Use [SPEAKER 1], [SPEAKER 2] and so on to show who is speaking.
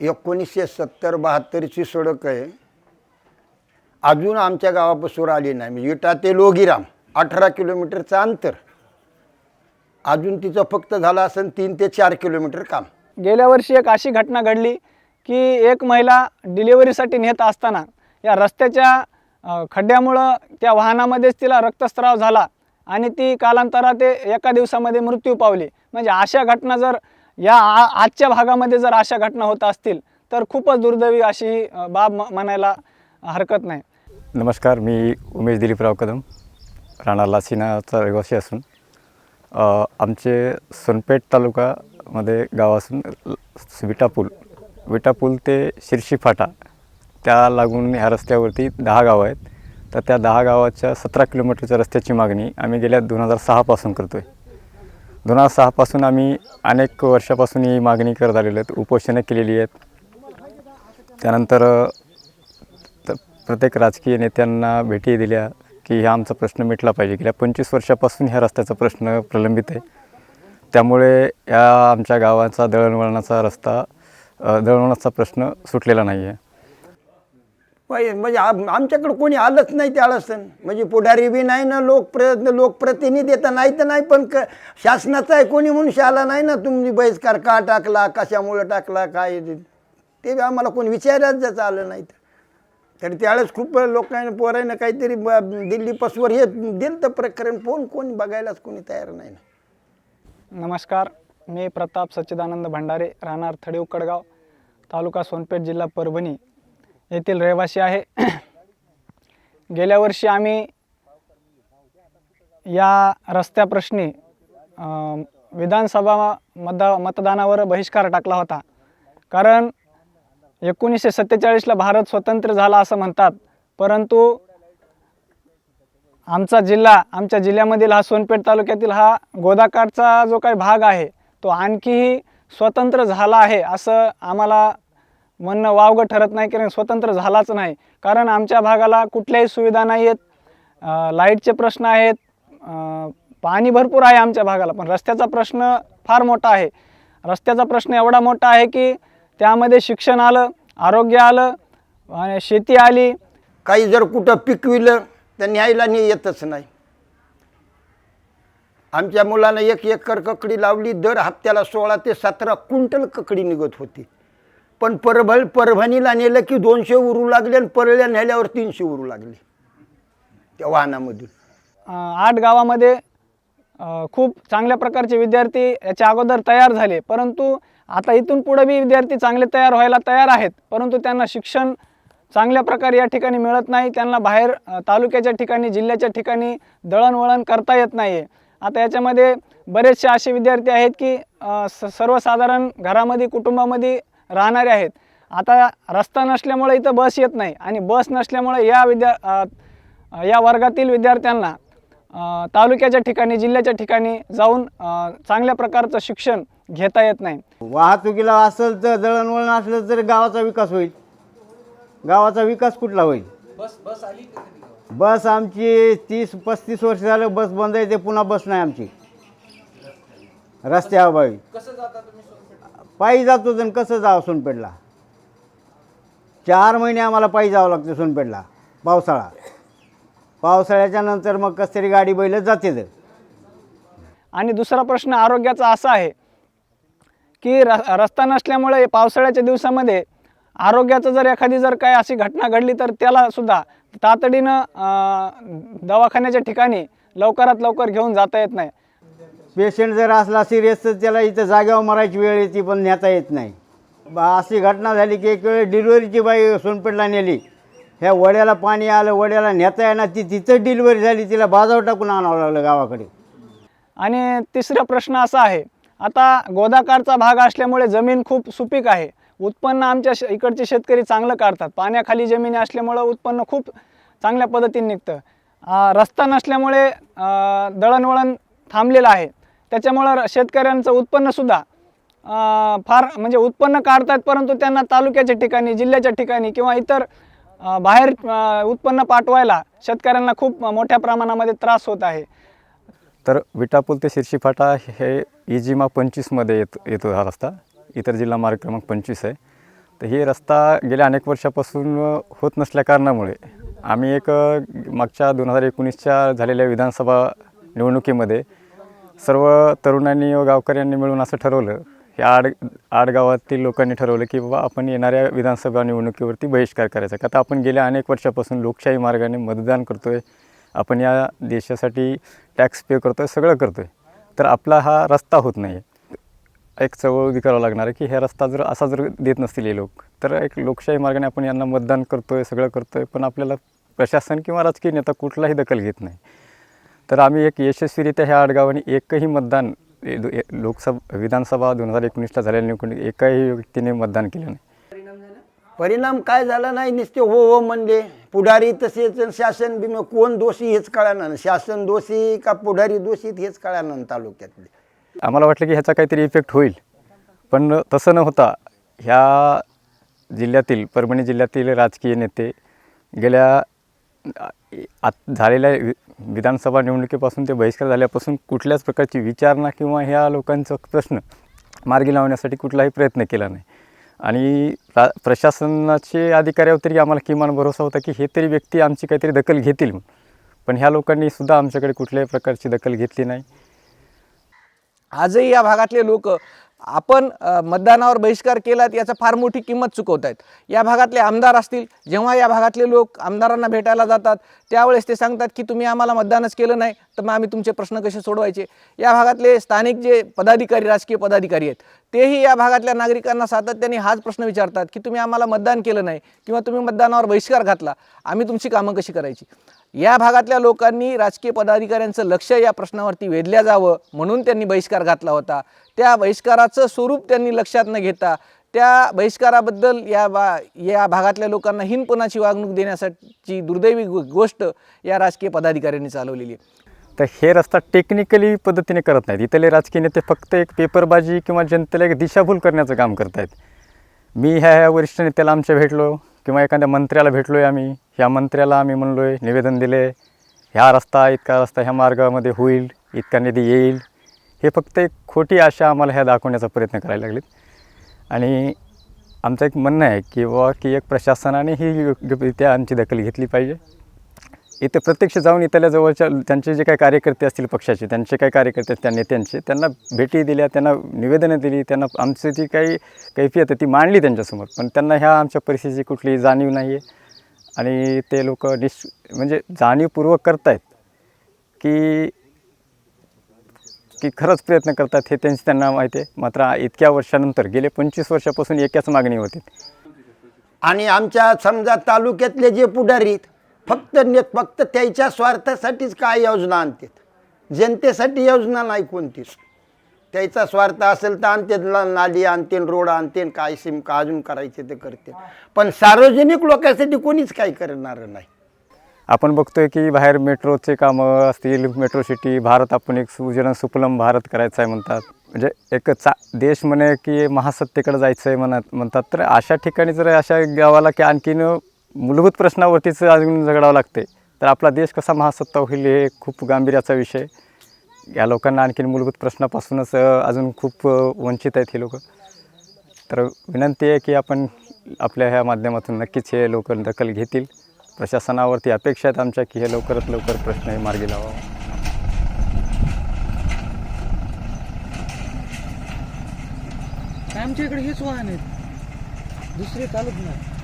[SPEAKER 1] एकोणीसशे सत्तर बहात्तरची सडक आहे. अजून आमच्या गावापासून आली नाही. म्हणजे विटा ते लोगीराम अठरा किलोमीटरचं अंतर. अजून तिचं फक्त झालं असेल तीन ते चार किलोमीटर काम.
[SPEAKER 2] गेल्या वर्षी एक अशी घटना घडली की एक महिला डिलिव्हरीसाठी नेत असताना या रस्त्याच्या खड्ड्यामुळं त्या वाहनामध्येच तिला रक्तस्राव झाला आणि ती कालांतरात ते एका दिवसामध्ये मृत्यू पावली. म्हणजे अशा घटना जर या आ आजच्या भागामध्ये जर अशा घटना होत असतील तर खूपच दुर्दैवी अशी बाब म्हणायला हरकत नाही.
[SPEAKER 3] नमस्कार मी उमेश दिलीपराव कदम राणा लासिनाचा रहिवासी असून आमचे सोनपेठ तालुकामध्ये गाव असून विटापूल विटापूल ते शिरशी फाटा त्या लागून ह्या रस्त्यावरती दहा गावं आहेत. तर त्या दहा गावाच्या सतरा किलोमीटरच्या रस्त्याची मागणी आम्ही गेल्या दोन हजार सहापासून करतो आहे दोन हजार सहापासून आम्ही अनेक वर्षापासून ही मागणी करत आलेलो आहेत उपोषणं केलेली आहेत. त्यानंतर प्रत्येक राजकीय नेत्यांना भेटी दिल्या की हा आमचा प्रश्न मिटला पाहिजे. गेल्या पंचवीस वर्षापासून ह्या रस्त्याचा प्रश्न प्रलंबित आहे. त्यामुळे या आमच्या गावाचा दळणवळणाचा रस्ता दळणवळणाचा प्रश्न सुटलेला नाही आहे
[SPEAKER 1] म्हणजे आम- आमच्याकडं कोणी आलंच नाही त्यावेळेस म्हणजे पुढारी बी नाही ना लोकप्र लोकप्रतिनिधी तर नाही तर नाही पण क शासनाचा आहे कोणी मनुष्य आला नाही ना तुम्ही बहिष्कार का टाकला कशामुळं टाकला काय ते. ते बी आम्हाला कोणी विचारायच जायचं आलं नाही तर. तर त्यावेळेस खूप लोकांना पोरांना काहीतरी ब- दिल्ली पसवर हे दिलं तर प्रकरण फोन कोणी बघायलाच कोणी तयार नाही ना.
[SPEAKER 2] नमस्कार मी प्रताप सच्चिदानंद भंडारे राहणार थडीव कडगाव तालुका सोनपेठ जिल्हा परभणी. येथील रहिवासी आहे. गेल्या वर्षी आम्ही या रस्त्याप्रश्नी विधानसभा मतदा मतदानावर बहिष्कार टाकला होता. कारण एकोणीसशे सत्तेचाळीसला भारत स्वतंत्र झाला असं म्हणतात. परंतु आमचा जिल्हा आमच्या जिल्ह्यामधील हा सोनपेठ तालुक्यातील हा गोदाकाठचा जो काही भाग आहे तो आणखीही स्वतंत्र झाला आहे असं आम्हाला म्हणणं वावगं ठरत नाही कारण स्वतंत्र झालाच नाही. कारण आमच्या भागाला कुठल्याही सुविधा नाही आहेत लाईटचे प्रश्न आहेत पाणी भरपूर आहे आमच्या भागाला पण रस्त्याचा प्रश्न फार मोठा आहे. रस्त्याचा प्रश्न एवढा मोठा आहे की त्यामध्ये शिक्षण आलं आरोग्य आलं आणि शेती आली.
[SPEAKER 1] काही जर कुठं पिकविलं तर न्यायला नाही येतच नाही. आमच्या मुलानं एक एकर ककडी लावली दर हप्त्याला सोळा ते सतरा क्विंटल ककडी निघत होती. पण परभळ परभणीला नेलं की दोनशे उरू लागले आणि परळ्या नेल्यावर तीनशे उरू लागले. त्या वाहनामधून.
[SPEAKER 2] आठ गावामध्ये खूप चांगल्या प्रकारचे विद्यार्थी याच्या अगोदर तयार झाले. परंतु आता इथून पुढे बी विद्यार्थी चांगले तयार व्हायला तयार आहेत. परंतु त्यांना शिक्षण चांगल्या प्रकारे या ठिकाणी मिळत नाही. त्यांना बाहेर तालुक्याच्या ठिकाणी जिल्ह्याच्या ठिकाणी दळणवळण करता येत नाही आहे आता याच्यामध्ये बरेचसे असे विद्यार्थी आहेत की स सर्वसाधारण घरामध्ये कुटुंबामध्ये राहणारे आहेत. आता रस्ता नसल्यामुळे इथं बस येत नाही आणि बस नसल्यामुळे या विद्या या वर्गातील विद्यार्थ्यांना तालुक्याच्या ठिकाणी जिल्ह्याच्या ठिकाणी जाऊन चांगल्या प्रकारचं शिक्षण घेता येत नाही.
[SPEAKER 4] वाहतुकीला असेल तर दळणवळण असलं तर गावाचा विकास होईल. गावाचा विकास कुठला होईल? बस आमची तीस पस्तीस वर्ष झालं बस बंद आहे ते पुन्हा बस नाही आमची. रस्त्याअभावी पायी जातो जण कसं जावं सोनपेठला चार महिने आम्हाला पायी जावं लागतं सोनपेठला पावसाळा. पावसाळ्याच्या नंतर मग कसं तरी गाडी बैल जाते तर
[SPEAKER 2] आणि दुसरा प्रश्न आरोग्याचा असा आहे की र रस्ता नसल्यामुळे पावसाळ्याच्या दिवसामध्ये आरोग्याचं जर एखादी जर काय अशी घटना घडली तर त्याला सुद्धा तातडीनं दवाखान्याच्या ठिकाणी लवकरात लवकर घेऊन जाता येत नाही.
[SPEAKER 4] पेशंट जर असला सिरियस तर त्याला इथं जागेवर मरायची वेळ येते पण नेता येत नाही. बा अशी घटना झाली की एक वेळ डिलिव्हरीची बाई सोनपेठला नेली. ह्या वड्याला पाणी आलं वड्याला नेता येणार ती तिथं डिलिव्हरी झाली तिला बाजावर टाकून आणावं लागलं गावाकडे.
[SPEAKER 2] आणि तिसरा प्रश्न असा आहे आता गोदाकारचा भाग असल्यामुळे जमीन खूप सुपीक आहे. उत्पन्न आमच्या श इकडचे शेतकरी चांगलं काढतात. पाण्याखाली जमिनी असल्यामुळं उत्पन्न खूप चांगल्या पद्धतीने निघतं. रस्ता नसल्यामुळे दळणवळण थांबलेलं आहे. त्याच्यामुळं र- शेतकऱ्यांचं उत्पन्नसुद्धा फार म्हणजे उत्पन्न काढतात परंतु त्यांना तालुक्याच्या ठिकाणी जिल्ह्याच्या ठिकाणी किंवा इतर बाहेर उत्पन्न पाठवायला शेतकऱ्यांना खूप मोठ्या प्रमाणामध्ये त्रास होत आहे.
[SPEAKER 3] तर विटापूल ते शिरशी फाटा हे इजिमा पंचवीसमध्ये येत येतो हा रस्ता. इतर जिल्हा मार्ग क्रमांक पंचवीस आहे. तर हे रस्ता गेल्या अनेक वर्षापासून होत नसल्या कारणामुळे आम्ही एक मागच्या दोन हजार एकोणीसच्या झालेल्या विधानसभा निवडणुकीमध्ये सर्व तरुणांनी व गावकऱ्यांनी मिळून असं ठरवलं की आड आड गावातील लोकांनी ठरवलं की बाबा आपण येणाऱ्या विधानसभा निवडणुकीवरती बहिष्कार करायचा. का तर आपण गेल्या अनेक वर्षापासून लोकशाही मार्गाने मतदान करतो आहे आपण या देशासाठी टॅक्स पे करतो आहे सगळं करतो आहे तर आपला हा रस्ता होत नाही. आहे एक चळवळ उभी करावं लागणार आहे की हा रस्ता जर असा जर देत नसतील हे लोक तर एक लोकशाही मार्गाने आपण यांना मतदान करतो आहे सगळं करतो आहे पण आपल्याला प्रशासन किंवा राजकीय नेता कुठलाही दखल घेत नाही. तर आम्ही एक यशस्वीरित्या ह्या आडगावाने एकही मतदान लोकसभा विधानसभा दोन हजार एकोणीसला झालेल्या निवडणुकीत एकाही व्यक्तीने मतदान केलं नाही.
[SPEAKER 1] परिणाम काय झाला नाही नुसते हो हो म्हणले. पुढारी तसेच शासन बी कोण दोषी हेच कळणार शासन दोषी का पुढारी दोषी हेच कळणार तालुक्यातले?
[SPEAKER 3] आम्हाला वाटलं की ह्याचा काहीतरी इफेक्ट होईल. पण तसं न होता ह्या जिल्ह्यातील परभणी जिल्ह्यातील राजकीय नेते गेल्या आत झालेल्या विधानसभा निवडणुकीपासून ते बहिष्कार झाल्यापासून कुठल्याच प्रकारची विचारणा किंवा ह्या लोकांचा प्रश्न मार्गी लावण्यासाठी कुठलाही प्रयत्न केला नाही आणि रा प्रशासनाचे अधिकाऱ्यावर तरी आम्हाला किमान भरोसा होता की हे तरी व्यक्ती आमची काहीतरी दखल घेतील म्हणून. पण ह्या लोकांनी सुद्धा आमच्याकडे कुठल्याही प्रकारची दखल घेतली नाही
[SPEAKER 5] आजही या भागातले लोक आपण मतदानावर बहिष्कार केलात याचा फार मोठी किंमत चुकवत आहेत या भागातले आमदार असतील जेव्हा या भागातले लोक आमदारांना भेटायला जातात त्यावेळेस ते सांगतात की तुम्ही आम्हाला मतदानच केलं नाही तर मग आम्ही तुमचे प्रश्न कसे सोडवायचे? या भागातले स्थानिक जे पदाधिकारी राजकीय पदाधिकारी आहेत तेही या भागातल्या नागरिकांना सातत्याने हाच प्रश्न विचारतात की तुम्ही आम्हाला मतदान केलं नाही किंवा तुम्ही मतदानावर बहिष्कार घातला आम्ही तुमची कामं कशी करायची? या भागातल्या लोकांनी राजकीय पदाधिकाऱ्यांचं लक्ष या प्रश्नावरती वेधल्या जावं म्हणून त्यांनी बहिष्कार घातला होता. त्या बहिष्काराचं स्वरूप त्यांनी लक्षात न घेता त्या बहिष्काराबद्दल या बा या भागातल्या लोकांना हिनपणाची वागणूक देण्यासाठी दुर्दैवी गो- गोष्ट या राजकीय पदाधिकाऱ्यांनी चालवलेली आहे.
[SPEAKER 3] तर हे रस्ता टेक्निकली पद्धतीने करत नाहीत. इथले राजकीय नेते फक्त एक पेपरबाजी किंवा जनतेला एक दिशाभूल करण्याचं काम करत आहेत मी ह्या ह्या वरिष्ठ नेत्याला आमच्या भेटलो किंवा एखाद्या मंत्र्याला भेटलो आहे आम्ही. ह्या मंत्र्याला आम्ही म्हणलो आहे निवेदन दिले ह्या रस्ता इतका रस्ता ह्या मार्गामध्ये होईल इतका निधी येईल. हे फक्त एक खोटी आशा आम्हाला ह्या दाखवण्याचा प्रयत्न करायला लागलेत. आणि आमचं एक म्हणणं आहे की बाबा की एक प्रशासनाने ही योग्यरित्या आमची दखल घेतली पाहिजे. इथे प्रत्यक्ष जाऊन इथल्या जवळच्या त्यांचे जे काही कार्यकर्ते असतील पक्षाचे त्यांचे काही कार्यकर्ते त्या नेत्यांचे त्यांना भेटी दिल्या त्यांना निवेदनं दिली त्यांना आमची जी काही कैफियत आहे ती मांडली त्यांच्यासमोर. पण त्यांना ह्या आमच्या परिस्थितीची कुठली जाणीव नाही आहे. आणि ते लोक निश म्हणजे जाणीवपूर्वक करतायत की की खरंच प्रयत्न करतात हे त्यांची त्यांना माहिती आहे. मात्र इतक्या वर्षानंतर गेले पंचवीस वर्षापासून एकाच मागणी होती.
[SPEAKER 1] आणि आमच्या समजा तालुक्यातले जे पुढारी आहेत, फक्त ने फक्त त्याच्या स्वार्थासाठीच काय योजना आणतात? जनतेसाठी योजना नाही कोणतीच त्याचा स्वार्थ असेल तर आणते नाली आणतेन रोड आणतेन काय सिम का अजून करायचे ते करते पण सार्वजनिक लोकांसाठी कोणीच काही करणार नाही.
[SPEAKER 3] आपण बघतोय की बाहेर मेट्रोचे कामं असतील मेट्रो सिटी भारत आपण एक सुजन सुफलम भारत करायचा आहे म्हणतात. म्हणजे एक चा देश म्हणे की महासत्तेकडे जायचं आहे म्हणत म्हणतात. तर अशा ठिकाणी जर अशा गावाला की आणखीन मूलभूत प्रश्नावरतीच अजून झगडावं लागते तर आपला देश कसा महासत्ता होईल हे खूप गांभीर्याचा विषय. या लोकांना आणखीन मूलभूत प्रश्नापासूनच अजून खूप वंचित आहेत हे लोक. तर विनंती आहे की आपण आपल्या ह्या माध्यमातून नक्कीच हे लोक दखल घेतील. प्रशासनावरती अपेक्षा आहेत आमच्या की हे लवकरात लवकर प्रश्न हे मार्गी लावावा.
[SPEAKER 6] आमच्या इकडे हेच वाहन आहेत. दुसरे चालत नाही.